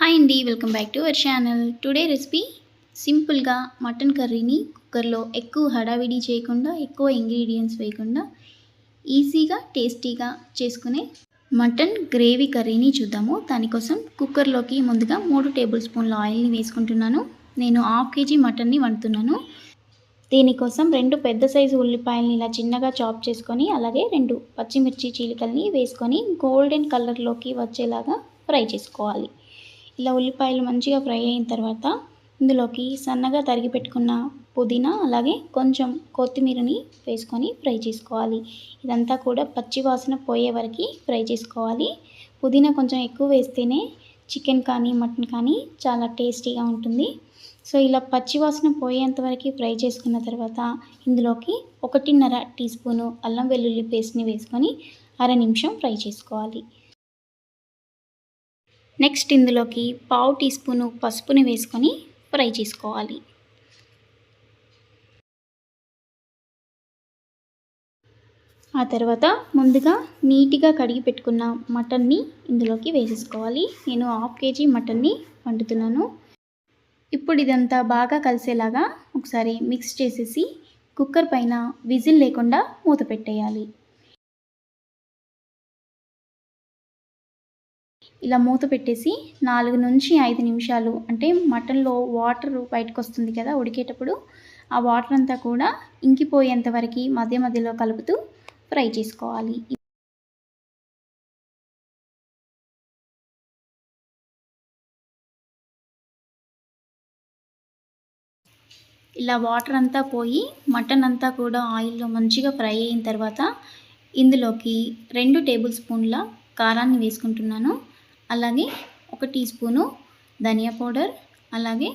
Hi అండి welcome back to our channel today recipe సింపుల్గా mutton కర్రీని కుక్కర్లో ఎక్కువ హడావిడి చేయకుండా ఎక్కువ ఇంగ్రీడియంట్స్ వేయకుండా ఈజీగా టేస్టీగా చేసుకునే మటన్ గ్రేవీ కర్రీని చూద్దాము. దానికోసం కుక్కర్లోకి ముందుగా మూడు టేబుల్ స్పూన్ల ఆయిల్ని వేసుకుంటున్నాను. నేను హాఫ్ కేజీ మటన్ని వండుతున్నాను. దీనికోసం రెండు పెద్ద సైజు ఉల్లిపాయలని ఇలా చిన్నగా చాప్ చేసుకొని అలాగే రెండు పచ్చిమిర్చి చీలికల్ని వేసుకొని గోల్డెన్ కలర్లోకి వచ్చేలాగా ఫ్రై చేసుకోవాలి. ఇలా ఉల్లిపాయలు మంచిగా ఫ్రై అయిన తర్వాత ఇందులోకి సన్నగా తరిగి పెట్టుకున్న పుదీనా అలాగే కొంచెం కొత్తిమీరని వేసుకొని ఫ్రై చేసుకోవాలి. ఇదంతా కూడా పచ్చి వాసన పోయే వరకు ఫ్రై చేసుకోవాలి. పుదీనా కొంచెం ఎక్కువ వేస్తేనే చికెన్ కానీ మటన్ కానీ చాలా టేస్టీగా ఉంటుంది. సో ఇలా పచ్చి వాసన పోయేంత వరకు ఫ్రై చేసుకున్న తర్వాత ఇందులోకి ఒకటిన్నర టీ స్పూను అల్లం వెల్లుల్లి పేస్ట్ని వేసుకొని అర నిమిషం ఫ్రై చేసుకోవాలి. నెక్స్ట్ ఇందులోకి పావు టీ స్పూను పసుపుని వేసుకొని ఫ్రై చేసుకోవాలి. ఆ తర్వాత ముందుగా నీట్గా కడిగి పెట్టుకున్న మటన్ని ఇందులోకి వేసేసుకోవాలి. నేను హాఫ్ కేజీ మటన్ని వండుతున్నాను. ఇప్పుడు ఇదంతా బాగా కలిసేలాగా ఒకసారి మిక్స్ చేసేసి కుక్కర్ పైన విజిల్ లేకుండా మూత పెట్టేయాలి. ఇలా మూత పెట్టేసి నాలుగు నుంచి ఐదు నిమిషాలు అంటే మటన్లో వాటర్ బయటకు వస్తుంది కదా ఉడికేటప్పుడు ఆ వాటర్ అంతా కూడా ఇంకిపోయేంత వరకు మధ్య మధ్యలో కలుపుతూ ఫ్రై చేసుకోవాలి. ఇలా వాటర్ అంతా పోయి మటన్ అంతా కూడా ఆయిల్లో మంచిగా ఫ్రై అయిన తర్వాత ఇందులోకి రెండు టేబుల్ స్పూన్ల కారాన్ని వేసుకుంటున్నాను. అలాగే ఒక టీ స్పూను ధనియా పౌడర్ అలాగే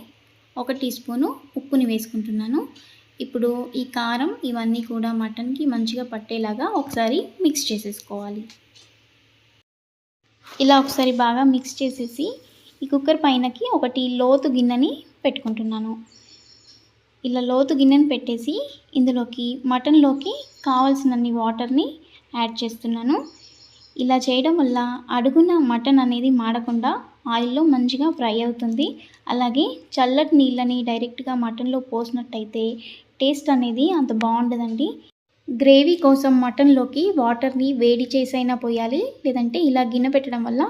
ఒక టీ స్పూను ఉప్పుని వేసుకుంటున్నాను. ఇప్పుడు ఈ కారం ఇవన్నీ కూడా మటన్కి మంచిగా పట్టేలాగా ఒకసారి మిక్స్ చేసేసుకోవాలి. ఇలా ఒకసారి బాగా మిక్స్ చేసేసి ఈ కుక్కర్ పైనకి ఒకటి లోతు గిన్నెని పెట్టుకుంటున్నాను. ఇలా లోతు గిన్నెని పెట్టేసి ఇందులోకి మటన్లోకి కావాల్సినన్ని వాటర్ని యాడ్ చేస్తున్నాను. ఇలా చేయడం వల్ల అడుగున మటన్ అనేది మాడకుండా ఆయిల్లో మంచిగా ఫ్రై అవుతుంది. అలాగే చల్లటి నీళ్ళని డైరెక్ట్గా మటన్లో పోసినట్టయితే టేస్ట్ అనేది అంత బాగుండదండి. గ్రేవీ కోసం మటన్లోకి వాటర్ని వేడి చేసైనా పోయాలి. లేదంటే ఇలా గిన్నె పెట్టడం వల్ల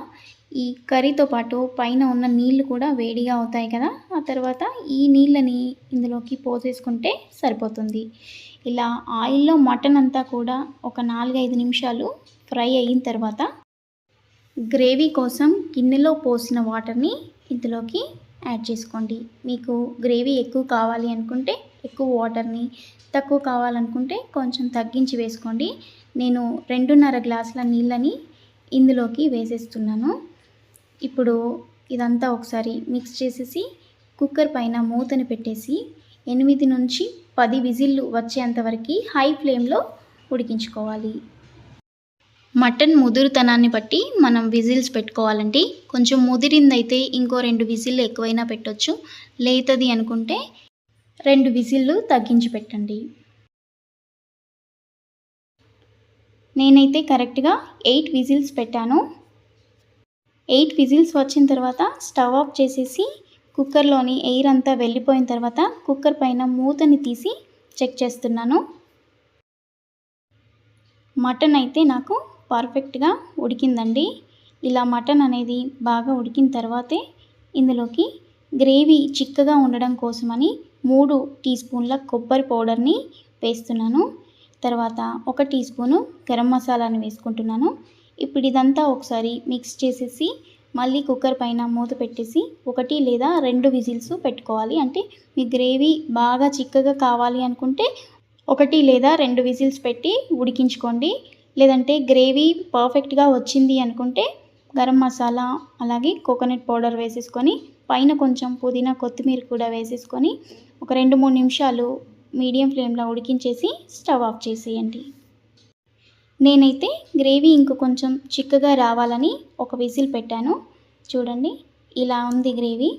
ఈ కర్రీతో పాటు పైన ఉన్న నీళ్ళు కూడా వేడిగా అవుతాయి కదా. ఆ తర్వాత ఈ నీళ్ళని ఇందులోకి పోసేసుకుంటే సరిపోతుంది. ఇలా ఆయిల్లో మటన్ అంతా కూడా ఒక నాలుగైదు నిమిషాలు ఫ్రై అయిన తర్వాత గ్రేవీ కోసం గిన్నెలో పోసిన వాటర్ని ఇందులోకి యాడ్ చేసుకోండి. మీకు గ్రేవీ ఎక్కువ కావాలి అనుకుంటే ఎక్కువ వాటర్ని తక్కువ కావాలనుకుంటే కొంచెం తగ్గించి వేసుకోండి. నేను రెండున్నర గ్లాసుల నీళ్ళని ఇందులోకి వేసేస్తున్నాను. ఇప్పుడు ఇదంతా ఒకసారి మిక్స్ చేసేసి కుక్కర్ పైన మూతని పెట్టేసి ఎనిమిది నుంచి పది విజిల్లు వచ్చేంతవరకు హై ఫ్లేమ్లో ఉడికించుకోవాలి. మటన్ ముదురుతనాన్ని బట్టి మనం విజిల్స్ పెట్టుకోవాలండి. కొంచెం ముదిరిందైతే ఇంకో రెండు విజిల్లు ఎక్కువైనా పెట్టొచ్చు. లేతది అనుకుంటే రెండు విజిల్లు తగ్గించి పెట్టండి. నేనైతే కరెక్ట్గా ఎయిట్ విజిల్స్ పెట్టాను. ఎయిట్ విజిల్స్ వచ్చిన తర్వాత స్టవ్ ఆఫ్ చేసేసి కుక్కర్లోని ఎయిర్ అంతా వెళ్ళిపోయిన తర్వాత కుక్కర్ పైన మూతని తీసి చెక్ చేస్తున్నాను. మటన్ అయితే నాకు పర్ఫెక్ట్గా ఉడికిందండి. ఇలా మటన్ అనేది బాగా ఉడికిన తర్వాతే ఇందులోకి గ్రేవీ చిక్కగా ఉండడం కోసమని మూడు టీ స్పూన్ల కొబ్బరి పౌడర్ని వేస్తున్నాను. తర్వాత ఒక టీ స్పూను గరం మసాలాని వేసుకుంటున్నాను. ఇప్పుడు ఇదంతా ఒకసారి మిక్స్ చేసేసి మళ్ళీ కుక్కర్ పైన మూత పెట్టేసి ఒకటి లేదా రెండు విజిల్స్ పెట్టుకోవాలి. అంటే మీ గ్రేవీ బాగా చిక్కగా కావాలి అనుకుంటే ఒకటి లేదా రెండు విజిల్స్ పెట్టి ఉడికించుకోండి. లేదంటే గ్రేవీ పర్ఫెక్ట్గా వచ్చింది అనుకుంటే గరం మసాలా అలాగే కోకోనట్ పౌడర్ వేసేసుకొని పైన కొంచెం పుదీనా కొత్తిమీర కూడా వేసేసుకొని ఒక రెండు మూడు నిమిషాలు మీడియం ఫ్లేమ్లో ఉడికించేసి స్టవ్ ఆఫ్ చేసేయండి. నేనైతే గ్రేవీ ఇంక కొంచెం చిక్కగా రావాలని ఒక విజిల్ పెట్టాను. చూడండి ఇలా ఉంది గ్రేవీ.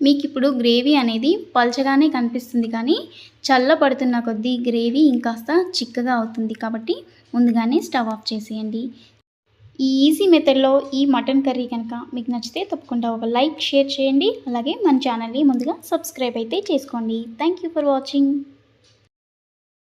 మీకు ఇప్పుడు గ్రేవీ అనేది పల్చగానే కనిపిస్తుంది కానీ చల్లబడుతున్న కొద్దీ గ్రేవీ ఇంకాస్త చిక్కగా అవుతుంది కాబట్టి ముందుగానే స్టవ్ ఆఫ్ చేసేయండి. ఈ ఈజీ మెథడ్లో ఈ మటన్ కర్రీ కనుక మీకు నచ్చితే తప్పకుండా ఒక లైక్ షేర్ చేయండి. అలాగే మన ఛానల్ని ముందుగా సబ్స్క్రైబ్ అయితే చేసుకోండి. Thank you for watching